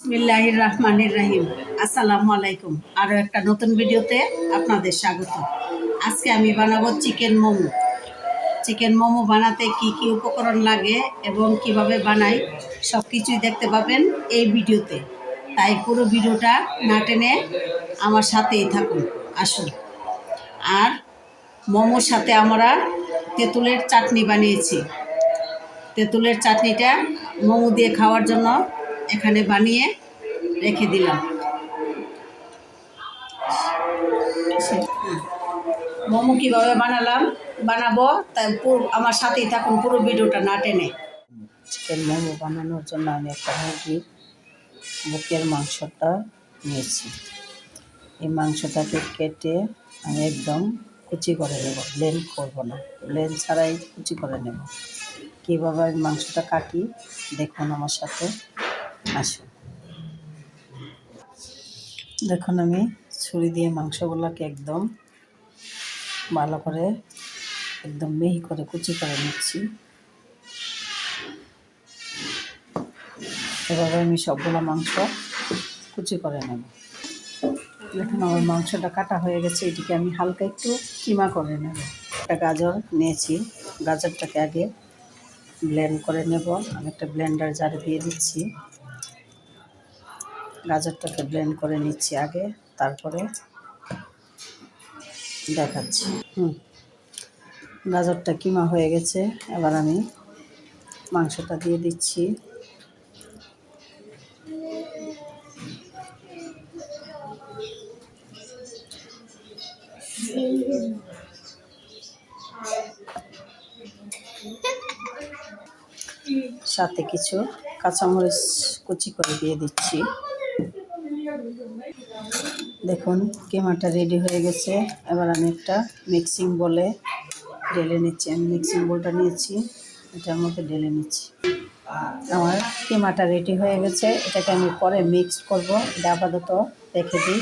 বিসমিল্লাহির রহমানির রাহিম আসসালামু আলাইকুম। আরও একটা নতুন ভিডিওতে আপনাদের স্বাগত। আজকে আমি বানাবো চিকেন মোমো। চিকেন মোমো বানাতে কি কি উপকরণ লাগে এবং কীভাবে বানাই সব কিছুই দেখতে পাবেন এই ভিডিওতে। তাই পুরো ভিডিওটা না টেনে আমার সাথেই থাকুন। আসুন। আর মোমোর সাথে আমরা তেঁতুলের চাটনি বানিয়েছি। তেঁতুলের চাটনিটা মোমো দিয়ে খাওয়ার জন্য এখানে বানিয়ে রেখে দিলাম। মোমো কীভাবে বানালাম? বানাবো, তাই আমার সাথেই থাকুন, পুরো ভিডিওটা না টেনে। চিকেন মোমো বানানোর জন্য আমি একটা মুরগির বুকের মাংসটা নিয়েছি। এই মাংসটাকে কেটে আমি একদম কুচি করে নেব ব্লেন্ড করব না। ব্লেন্ড ছাড়াই কুচি করে নেব। কীভাবে আমি মাংসটা কাটি, দেখুন আমার সাথে। আসুন দেখুন আমি ছুরি দিয়ে মাংসগুলোকে একদম ভালো করে একদম মিহি করে কুচি করে নিচ্ছি। এভাবে আমি সবগুলো মাংস কুচি করে নেব। দেখুন আমার মাংসটা কাটা হয়ে গেছে, এটিকে আমি হালকা একটু কিমা করে নেব। একটা গাজর নিয়েছি, গাজরটাকে আগে ব্লেন্ড করে নেব। আমি একটা ব্লেন্ডার জারে দিয়ে দিচ্ছি। গাজরটাকে ব্লেন্ড করে নিচ্ছি আগে, তারপরে দেখাচ্ছি। হুম, গাজরটা কিমা হয়ে গেছে, এবার আমি মাংসটা দিয়ে দিচ্ছি। সাথে কিছু কাঁচামরিচ কুচি করে দিয়ে দিচ্ছি। দেখুন, কেমাটা রেডি হয়ে গেছে। এবার আমি একটা মিক্সিং বলে ঢেলে নিচ্ছি। আমি মিক্সিং বোলটা নিয়েছি, এটার মধ্যে ঢেলে নিচ্ছি। আমার কেমাটা রেডি হয়ে গেছে। এটাকে আমি পরে মিক্স করব। এটা আপাতত রেখে দিই।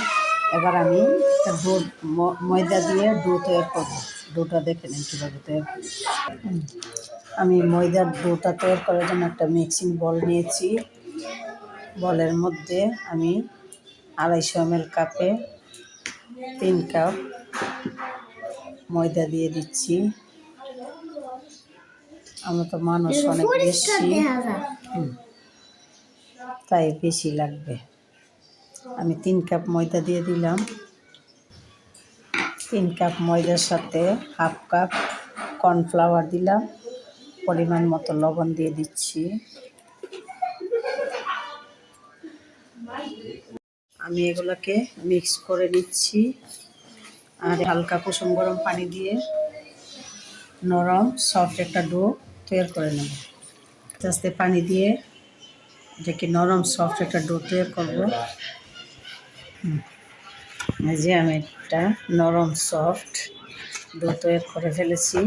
এবার আমি একটা ম- ময়দা দিয়ে ডো তৈরি করব। ডোটা দেখে নিন কীভাবে তৈরি আমি ময়দার ডোটা তৈরি করার জন্য একটা মিক্সিং বল নিয়েছি। বলের মধ্যে আমি আড়াইশো এম কাপে তিন কাপ ময়দা দিয়ে দিচ্ছি। আমরা তো মানুষ অনেক বেশি। তাই বেশি লাগবে। আমি তিন কাপ ময়দা দিয়ে দিলাম। তিন কাপ ময়দার সাথে হাফ কাপ কর্নফ্লাওয়ার দিলাম। পরিমাণ মতো লবণ দিয়ে দিচ্ছি। আমি এগুলোকে মিক্স করে নিচ্ছি। আর হালকা কুসুম গরম পানি দিয়ে নরম সফট একটা ডো তৈরি করে নেব। আস্তে আস্তে পানি দিয়ে এটাকে নরম সফট একটা ডো তৈরি করব। যে আমি একটা নরম সফট ডো তৈরি করে ফেলেছি।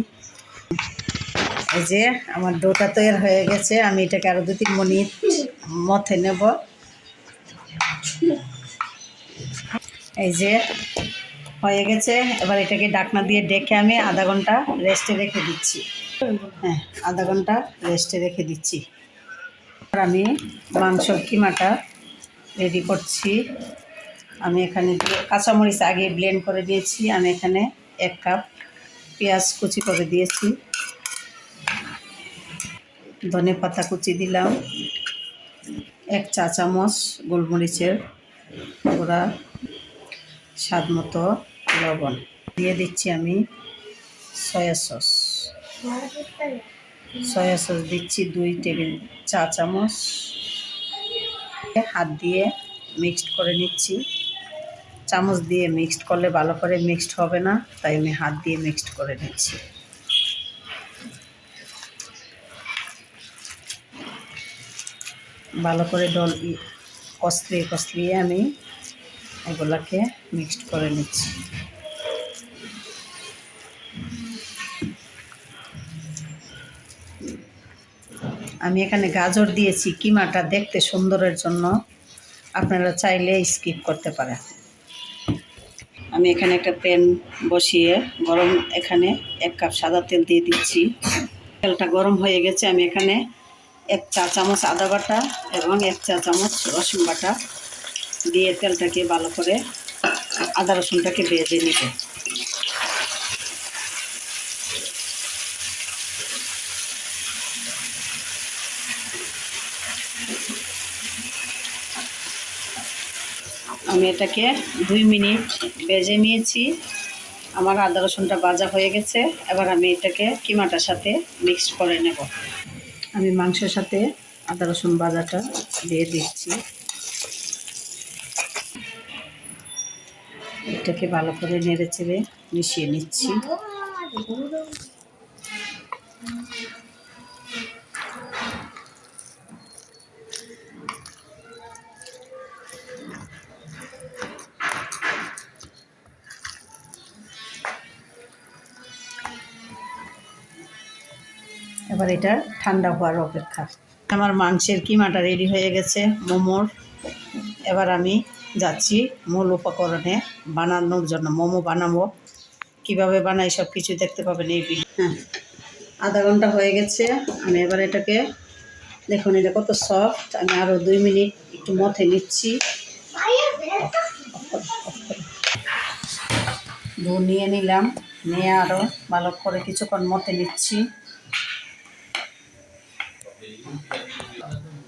এই যে আমার ডোটা তৈরি হয়ে গেছে, আমি এটাকে আরও দু তিন মিনিট মথে নেব। এই যে, হয়ে গেছে। এবার এটাকে ডাকনা দিয়ে ডেকে আমি আধা ঘণ্টা রেস্টে রেখে দিচ্ছি। হ্যাঁ আধা ঘণ্টা রেস্টে রেখে দিচ্ছি। আর আমি মাংসর কিমাটা রেডি করছি। আমি এখানে কাঁচামরিচ আগে ব্লেন্ড করে দিয়েছি আমি এখানে এক কাপ পেঁয়াজ কুচি করে দিয়েছি। ধনে পাতা কুচি দিলাম। এক চা চামচ গোলমরিচের গুঁড়া স্বাদ মতো লবণ। দিয়ে দিচ্ছি আমি সয়া সস। সয়া সস দিচ্ছি দুই টেবিল চা চামচ। হাত দিয়ে মিক্সড করে নিচ্ছি। চামচ দিয়ে মিক্সড করলে ভালো করে মিক্সড হবে না, তাই আমি হাত দিয়ে মিক্সড করে নিচ্ছি। ভালো করে ডল কষলিয়ে কষলিয়ে আমি এগুলাকে মিক্সড করে নিচ্ছি। আমি এখানে গাজর দিয়েছি, কিমাটা দেখতে সুন্দরের জন্য। আপনারা চাইলে স্কিপ করতে পারেন। আমি এখানে একটা প্যান বসিয়ে গরম এখানে এক কাপ সাদা তেল দিয়ে দিচ্ছি। তেলটা গরম হয়ে গেছে, আমি এখানে এক চা চামচ আদা বাটা এবং এক চা চামচ রসুন বাটা দিয়ে তেলটাকে ভালো করে আদা রসুনটাকে ভেজে নিতে আমি এটাকে দুই মিনিট ভেজে নিয়েছি। আমার আদা রসুনটা ভাজা হয়ে গেছে। এবার আমি এটাকে কিমাটার সাথে মিক্সড করে নেব। আমি মাংসের সাথে আদা রসুন ভাজাটা দিয়ে দিচ্ছি। এটাকে ভালো করে নেড়ে চেড়ে মিশিয়ে নিচ্ছি। এবার এটা ঠান্ডা হওয়ার অপেক্ষা। আমার মাংসের কিমাটা রেডি হয়ে গেছে, মোমোর। এবার আমি যাচ্ছি মূল উপকরণে বানানোর জন্য, মোমো বানাবো। কীভাবে বানাই সব কিছু দেখতে পাবেন এই হ্যাঁ আধা ঘণ্টা হয়ে গেছে। আমি এবার এটাকে, দেখুন এটা কত সফট আমি আরও দুই মিনিট একটু মথে নিচ্ছি। দু নিয়ে নিলাম। নিয়ে আরও ভালো করে কিছুক্ষণ মতে নিচ্ছি।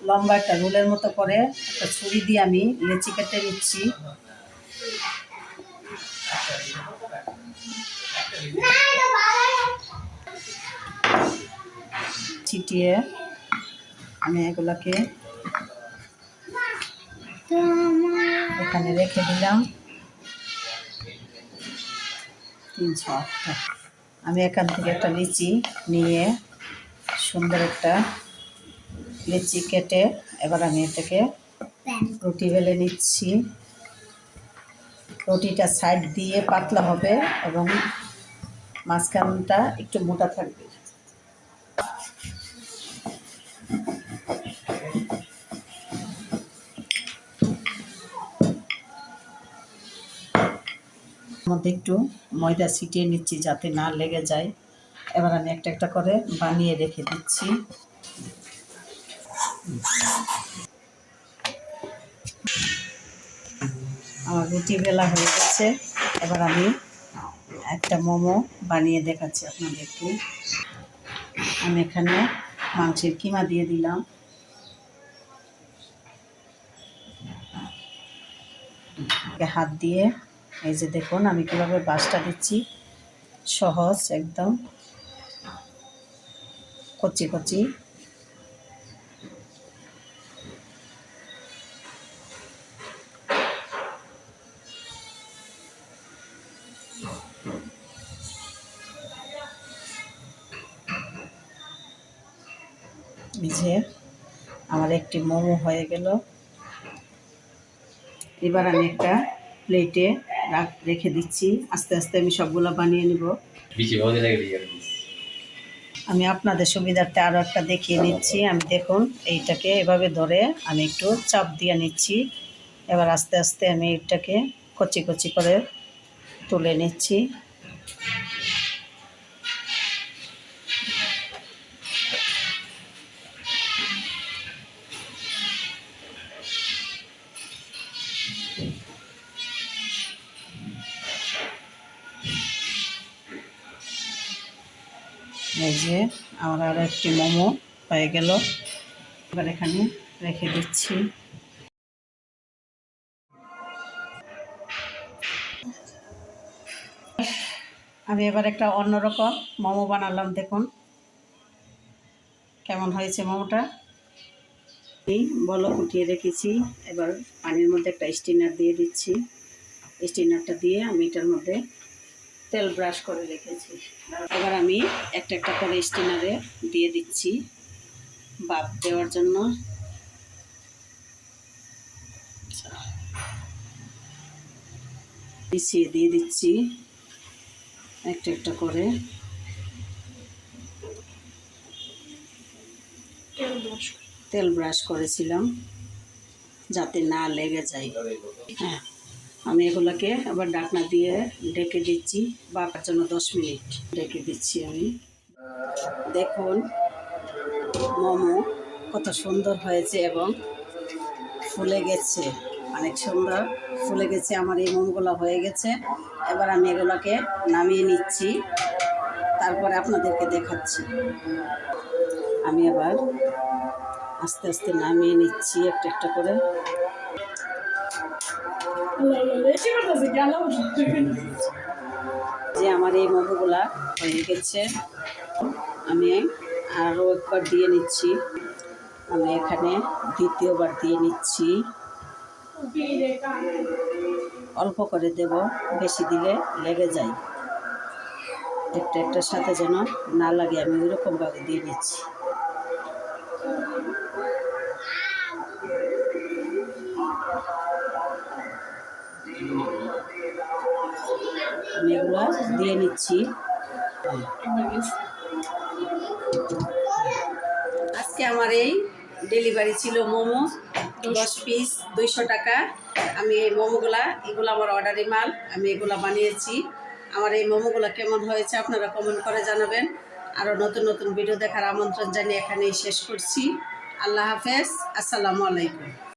লম্বা একটা রোলের মতো করে একটা ছুরি দিয়ে আমি লেচি কেটে নিচ্ছি। ছিটিয়ে আমি এগুলাকে এখানে রেখে দিলাম। তিনশো আটটা। আমি এখান থেকে একটা লিচি নিয়ে সুন্দর একটা লিচি কেটে এবার আমি এটাকে রুটি বেলে নিচ্ছি। রুটিটা সাইড দিয়ে পাতলা হবে এবং মাঝখানটা একটু মোটা থাকবে। মধ্যে একটু ময়দা ছিটিয়ে নিচ্ছি যাতে না লেগে যায়। এবার আমি একটা একটা করে বানিয়ে রেখে দিচ্ছি। আমার রুটি বেলা হয়ে গেছে। এবার আমি একটা মোমো বানিয়ে দেখাচ্ছি আপনাদেরকে। আমি এখানে মাংসের কিমা দিয়ে দিলাম। হাত দিয়ে, এই যে দেখুন আমি কীভাবে বাসটা দিচ্ছি। সহজ একদম। কচি কচি। যে আমার একটি মোমো হয়ে গেল। এবার আমি একটা প্লেটে রাখ রেখে দিচ্ছি। আস্তে আস্তে আমি সবগুলো বানিয়ে নিব। আমি আপনাদের সুবিধার্থে আরও একটা দেখিয়ে নিচ্ছি। আমি দেখুন এইটাকে এভাবে ধরে আমি একটু চাপ দিয়ে নিচ্ছি। এবার আস্তে আস্তে আমি এটাকে কচি কচি করে তুলে নিচ্ছি। এই যে আমার আরও একটি মোমো হয়ে গেল। এবার এখানে রেখে দিচ্ছি। আমি এবার একটা অন্যরকম মোমো বানালাম, দেখুন। কেমন হয়েছে মোমোটা? এই বল ফুটিয়ে রেখেছি। এবার পানির মধ্যে একটা স্টিনার দিয়ে দিচ্ছি। স্টিনারটা দিয়ে আমি এটার মধ্যে তেল ব্রাশ করে রেখেছি। এবার আমি একটা একটা করে স্টিনারে দিয়ে দিচ্ছি বাপ দেওয়ার জন্য। মিশিয়ে দিয়ে দিচ্ছি একটা একটা করে। তেল ব্রাশ। করেছিলাম যাতে না লেগে যায়। হ্যাঁ। আমি এগুলোকে আবার ডাকনা দিয়ে ডেকে দিচ্ছি বাপার জন্য দশ মিনিট ডেকে দিচ্ছি আমি। দেখুন, মোমো কত সুন্দর হয়েছে এবং ফুলে গেছে, অনেক সুন্দর ফুলে গেছে, আমার এই মোমগুলো হয়ে গেছে। এবার আমি এগুলোকে নামিয়ে নিচ্ছি, তারপরে আপনাদেরকে দেখাচ্ছি। আমি আবার আস্তে আস্তে নামিয়ে নিচ্ছি একটা একটা করে। যে আমার এই মধুগুলা হয়ে গেছে, আমি আরও একবার দিয়ে নিচ্ছি। আমি এখানে দ্বিতীয়বার দিয়ে নিচ্ছি। অল্প করে দেব, বেশি দিলে লেগে যায়। একটা একটার সাথে যেন না লাগে, আমি ওইরকমভাবে দিয়ে নিচ্ছি। আমি এগুলো দিয়ে নিচ্ছি। আজকে আমার এই ডেলিভারি ছিল মোমো, দশ পিস, দুইশো টাকা। আমি এই মোমোগুলা, এগুলো আমার অর্ডারি মাল, আমি এগুলো বানিয়েছি। আমার এই মোমোগুলো কেমন হয়েছে আপনারা কমেন্ট করে জানাবেন। আরও নতুন নতুন ভিডিও দেখার আমন্ত্রণ জানিয়ে এখানেই শেষ করছি। আল্লাহ হাফেজ, আসসালামু আলাইকুম।